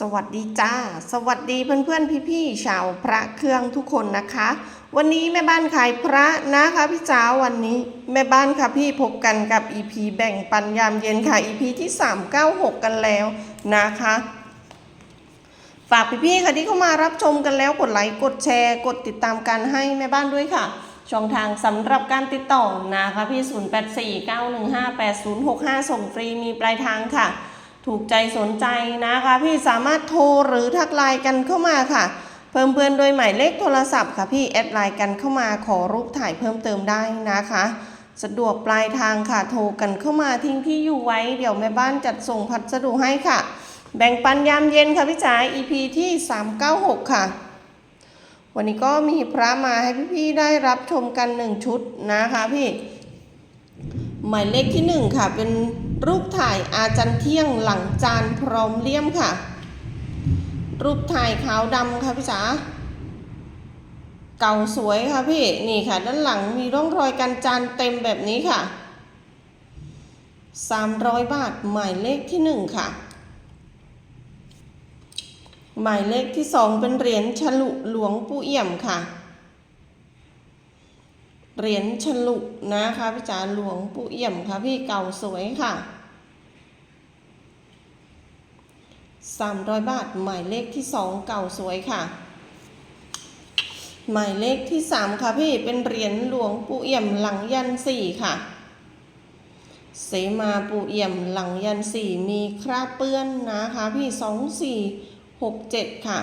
สวัสดีจ้า สวัสดีเพื่อนๆพี่ๆชาวพระเครื่องทุกคนนะคะ วันนี้แม่บ้านขายพระนะคะพี่จ๋าวันนี้ แม่บ้านค่ะพี่พบกันกับ EP แบ่งปันยามเย็นค่ะ EP ที่ 396 กันแล้วนะคะ ฝากพี่ๆค่ะที่เข้ามารับชมกันแล้วกดไลค์กดแชร์ กดติดตามกันให้แม่บ้านด้วยค่ะ ช่องทางสำหรับการติดต่อนะคะพี่ 0849158065 ส่งฟรีมีปลายทางค่ะ ถูกใจสนใจนะคะ พี่สามารถโทรหรือทักไลน์กันเข้ามาค่ะ เพิ่มเพื่อนโดยหมายเลขโทรศัพท์ค่ะพี่แอดไลน์กันเข้ามาขอรูปถ่ายเพิ่มเติมได้นะคะ สะดวกปลายทางค่ะโทรกันเข้ามาทิ้งที่อยู่ไว้ เดี๋ยวแม่บ้านจัดส่งพัสดุให้ค่ะ แบ่งปันยามเย็นค่ะพี่จ๋า EP ที่ 396 ค่ะ วันนี้ก็มีพระมาให้พี่ๆได้รับชมกันหนึ่งชุดนะคะพี่ หมายเลขที่หนึ่งค่ะเป็น รูปถ่ายอาจันเที่ยงหลังจานพร้อมเลี่ยมค่ะ รูปถ่ายขาวดำค่ะพี่จ๋าเก่าสวยค่ะพี่นี่ค่ะ ด้านหลังมีร่องรอยการจานเต็มแบบนี้ค่ะ 300 บาทหมายเลขที่หนึ่งค่ะ หมายเลขที่สองเป็นเหรียญฉลุหลวงปู่เอี่ยมค่ะ เหรียญฉลุนะคะพี่จ๋าหลวงปู่เอี่ยมค่ะพี่เก่าสวยค่ะ300บาทหมายเลขที่สองเก่าสวยค่ะ หมายเลขที่สามค่ะพี่เป็นเหรียญหลวงปู่เอี่ยมหลังยันสี่ค่ะเสมาปู่เอี่ยมหลังยันสี่มีคราบเปื้อนนะคะ พี่สองสี่หกเจ็ดค่ะ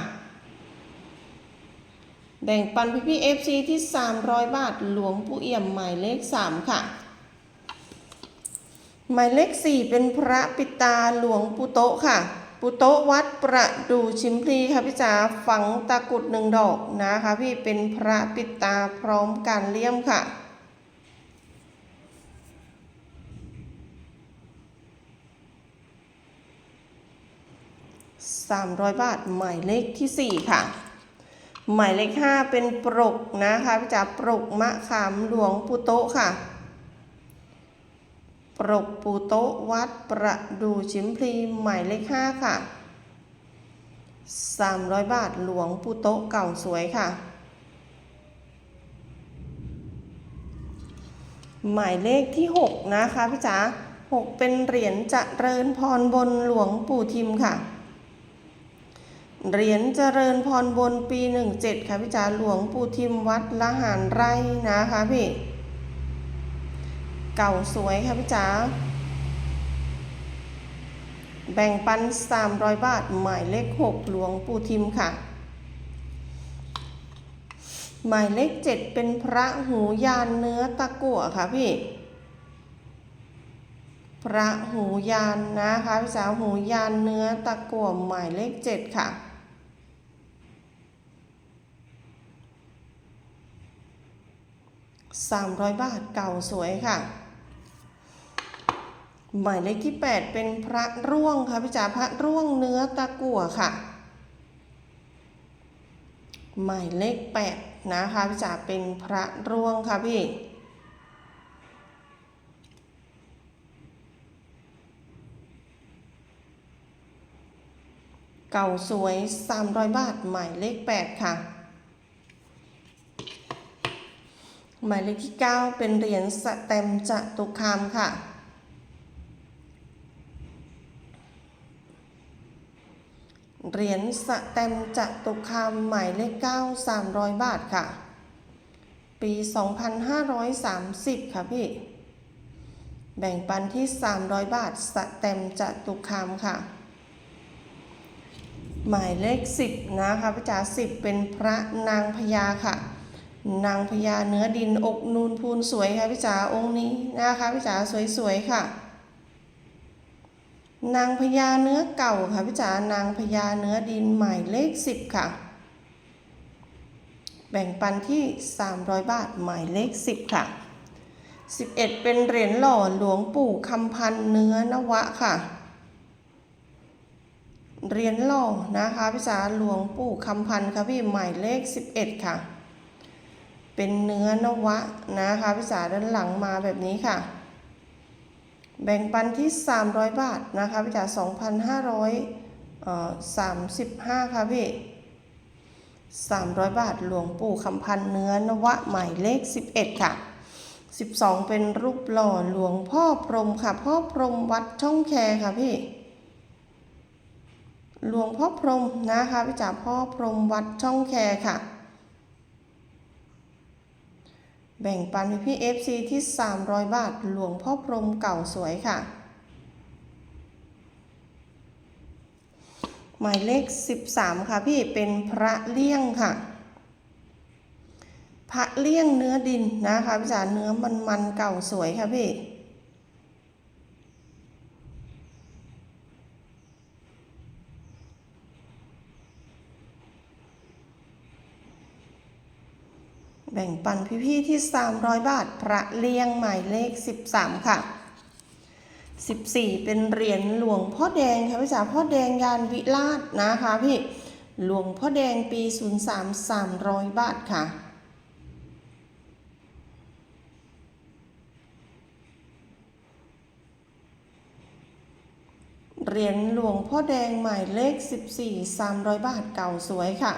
แบ่งปันพี่พี่เอฟซีที่ 300 บาทหลวงปู่เอี่ยมหมายเลข 3 ค่ะ หมายเลข 4 เป็นพระปิตาหลวงปู่โตค่ะปู่โตวัดประดูชิมพลีค่ะพี่จ๋าฝังตะกรุดหนึ่งดอกนะคะพี่เป็นพระปิตาพร้อมการเลี่ยมค่ะ300 บาทหมายเลขที่ 4 ค่ะ หมายเลข5เป็นปรกนะคะพี่จ๋าปรกมะขามหลวงปู่โตค่ะ ปรกปู่โตวัดประดูชิมพลีหมายเลข5ค่ะ300บาทหลวงปู่โตเก่าสวยค่ะ หมายเลขที่6นะคะพี่จ๋า6เป็นเหรียญเจริญพรบนหลวงปู่ทิมค่ะ เหรียญเจริญพรบนปี 17 ค่ะพี่จ๋าหลวงปู่ทิมวัดละหารไร่นะคะพี่ เก่าสวยค่ะพี่จ๋าแบ่งปัน 300 บาท หมายเลข 6 หลวงปู่ทิมค่ะ หมายเลข 7 เป็นพระหูยานเนื้อตะกั่วค่ะพี่ พระหูยานนะคะพี่จ๋าหูยานเนื้อตะกั่วหมายเลข 7 ค่ะ 300 บาทเก่าสวยค่ะ หมายเลขที่ 8 เป็นพระร่วงค่ะพี่จ๋าพระร่วงเนื้อตะกั่วค่ะ หมายเลข 8 นะคะพี่จ๋าเป็นพระร่วงค่ะพี่เก่าสวย 300 บาท หมายเลข 8 ค่ะ หมายเลขที่ 9 เป็นเหรียญสแตมป์จตุคามค่ะ เหรียญสแตมป์จตุคามหมายเลข 9 300 บาทค่ะ ปี 2530 ค่ะพี่ แบ่งปันที่ 300 บาทสแตมป์จตุคามค่ะ หมายเลข 10 นะคะพี่จ๋า10 เป็นพระนางพญาค่ะ นางพญาเนื้อดินอกนูนพูนสวยค่ะพี่จ๋าองค์นี้นะคะพี่จ๋าสวยๆค่ะ นางพญาเนื้อเก่าค่ะพี่จ๋านางพญาเนื้อดินหมายเลข10ค่ะ แบ่งปันที่ 300 บาทหมายเลข 10 ค่ะ 11 เป็นเหรียญหล่อหลวงปู่คำพันเนื้อนวะค่ะเหรียญหล่อนะคะพี่จ๋าหลวงปู่คำพันค่ะพี่หมายเลข 11 ค่ะ เป็นเนื้อนวะนะคะพี่จ๋าด้านหลังมาแบบนี้ค่ะ แบ่งปันที่ 300 บาทนะคะพี่จ๋าเอ่อสามสิบห้าค่ะพี่สามร้อยบาทหลวงปู่คำพันเนื้อนวะหมายเลขสิบเอ็ดค่ะสิบสองเป็นรูปหล่อหลวงพ่อพรหมค่ะ พ่อพรหมวัดช่องแคค่ะพี่หลวงพ่อพรหมนะคะพี่จ๋าพ่อพรหมวัดช่องแคค่ะ แบ่งปันพี่พี่เอฟซีที่ 300 บาทหลวงพ่อพรหมเก่าสวยค่ะ หมายเลข 13 ค่ะพี่เป็นพระเลี่ยงค่ะ พระเลี่ยงเนื้อดินนะคะพี่จ๋าเนื้อมันมันๆเก่าสวยค่ะพี่ แบ่งปันพี่ๆที่ 300 บาท พระเลี่ยงหมายเลข 13 ค่ะ 14 เป็นเหรียญหลวงพ่อแดงค่ะพี่จ๋าพ่อแดงยานวิราชนะคะพี่หลวงพ่อแดงปี 03 300 บาทค่ะเหรียญหลวงพ่อแดงหมายเลข 14 300 บาทเก่าสวยค่ะ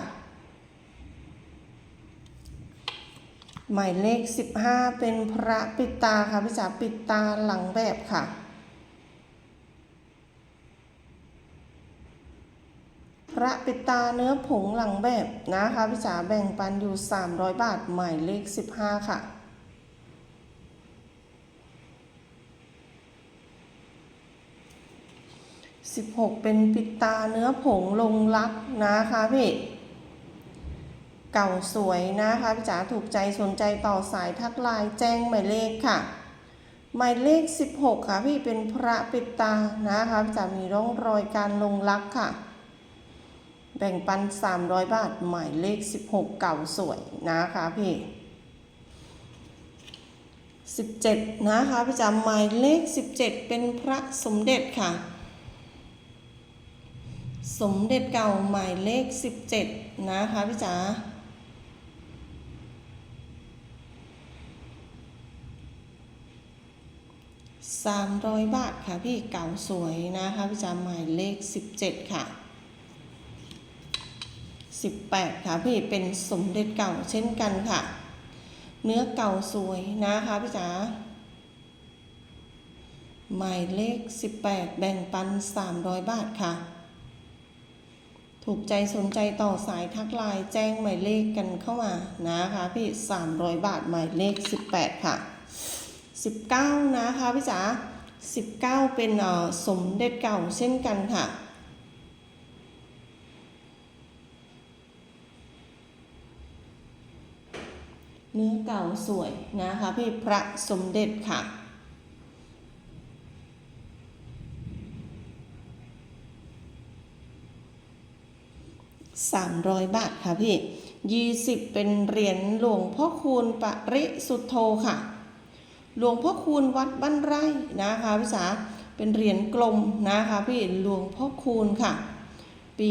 หมายเลข 15 เป็นพระปิดตาค่ะพี่จ๋าปิดตาหลังแบบค่ะ พระปิดตาเนื้อผงหลังแบบนะคะพี่จ๋าแบ่งปันอยู่ 300 บาทหมายเลข 15 ค่ะ16เป็นปิดตาเนื้อผงลงรักนะคะพี่ เก่าสวยนะคะพี่จ๋าถูกใจสนใจต่อสายทักไลน์แจ้งหมายเลขค่ะ หมายเลข 16 ค่ะพี่เป็นพระปิดตานะคะพี่จ๋ามีร่องรอยการลงรักค่ะ แบ่งปัน 300 บาท หมายเลข 16 เก่าสวยนะคะพี่17 นะคะพี่จ๋าหมายเลข 17 เป็นพระสมเด็จค่ะ สมเด็จเก่าหมายเลข 17 นะคะพี่จ๋า สามร้อยบาทค่ะพี่เก่าสวยนะคะพี่จ๋าหมายเลขสิบเจ็ดค่ะสิบแปดค่ะพี่เป็นสมเด็จเก่าเช่นกันค่ะ เนื้อเก่าสวยนะคะพี่จ๋าหมายเลขสิบแปดแบ่งปันสามร้อยบาทค่ะ ถูกใจสนใจต่อสายทักไลน์แจ้งหมายเลขกันเข้ามานะคะพี่สามร้อยบาทหมายเลขสิบแปดค่ะ 19 นะคะพี่จ๋า19 เป็นเอ่อสมเด็จเก่าเช่นกันค่ะ เนื้อเก่าสวยนะคะพี่พระสมเด็จค่ะ300บาทค่ะพี่20เป็นเหรียญหลวงพ่อคูณปริสุทโธค่ะ หลวงพ่อคูณวัดบ้านไร่นะคะพี่สาเป็นเหรียญกลมนะคะพี่หลวงพ่อคูณค่ะ ปี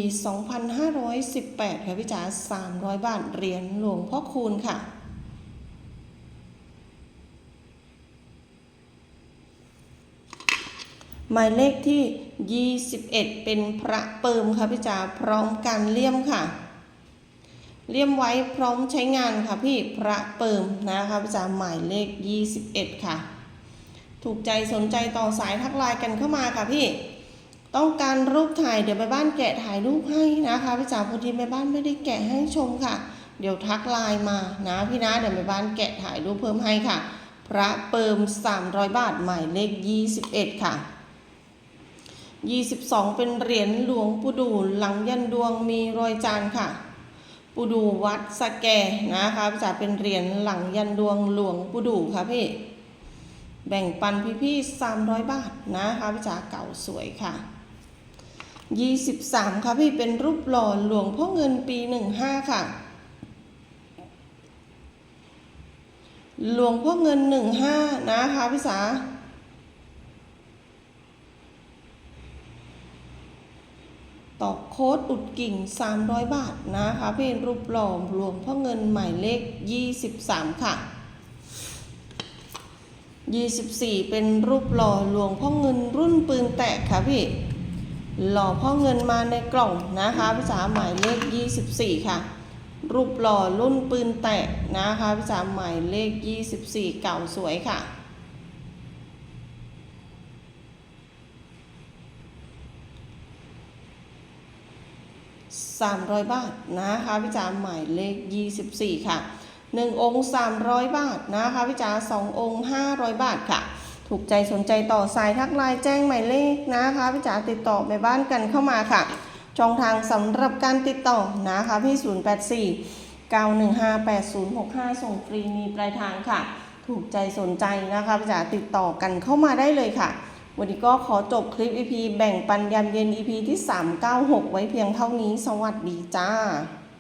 2518 ค่ะพี่จ๋า300 บาทเหรียญหลวงพ่อคูณค่ะหมายเลขที่ 21 เป็นพระเปิมค่ะพี่จ๋าพร้อมการเลี่ยมค่ะ เลี่ยมไว้พร้อมใช้งานค่ะพี่พระเปิมนะคะพี่จ๋าหมายเลข 21 ค่ะ ถูกใจสนใจต่อสายทักไลน์กันเข้ามาค่ะพี่ ต้องการรูปถ่ายเดี๋ยวแม่บ้านแกะถ่ายรูปให้นะคะพี่จ๋าพอดีแม่บ้านไม่ได้แกะให้ชมค่ะ เดี๋ยวทักไลน์มานะพี่นะเดี๋ยวแม่บ้านแกะถ่ายรูปเพิ่มให้ค่ะ พระเปิม 300 บาทหมายเลข 21 ค่ะ22 เป็นเหรียญหลวงปู่ดูหลังยันดวงมีรอยจานค่ะ ปูดูวัดสแกนะคะจะเป็นเหรียญหลังยันดวงหลวงปูดูค่ะพี่ แบ่งปันพี่ๆ300บาทนะคะพี่จ๋าเก่าสวยค่ะ23ค่ะพี่เป็นรูปหล่อหลวงพ่อเงินปี15ค่ะ หลวงพ่อเงิน15นะคะพี่จ๋า ตอกโค้ดอุดกิ่ง 300 บาทนะคะพี่รูปหล่อหลวงพ่อเงินหมายเลข 23 ค่ะ 24 เป็นรูปหล่อหลวงพ่อเงินรุ่นปืนแตกค่ะพี่หล่อพ่อเงินมาในกล่องนะคะพี่จ๋าหมายเลข 24 ค่ะ รูปหล่อรุ่นปืนแตะนะคะพี่จ๋าหมายเลข 24 เก่าสวยค่ะ 300 บาทนะคะพี่จ๋าหมายเลข 24 ค่ะ 1 องค์ 300 บาทนะคะพี่จ๋า2 องค์ 500 บาทค่ะ ถูกใจสนใจต่อสายทักไลน์แจ้งหมายเลขนะคะพี่จ๋าติดต่อไปบ้านกันเข้ามาค่ะ ช่องทางสำหรับการติดต่อนะคะพี่ 084 915 8065 ส่งฟรีมีปลายทางค่ะ ถูกใจสนใจนะคะพี่จ๋าติดต่อกันเข้ามาได้เลยค่ะ วันนี้ก็ขอจบคลิป EP แบ่งปันยามเย็น EP ที่ 396 ไว้เพียงเท่านี้ สวัสดีจ้า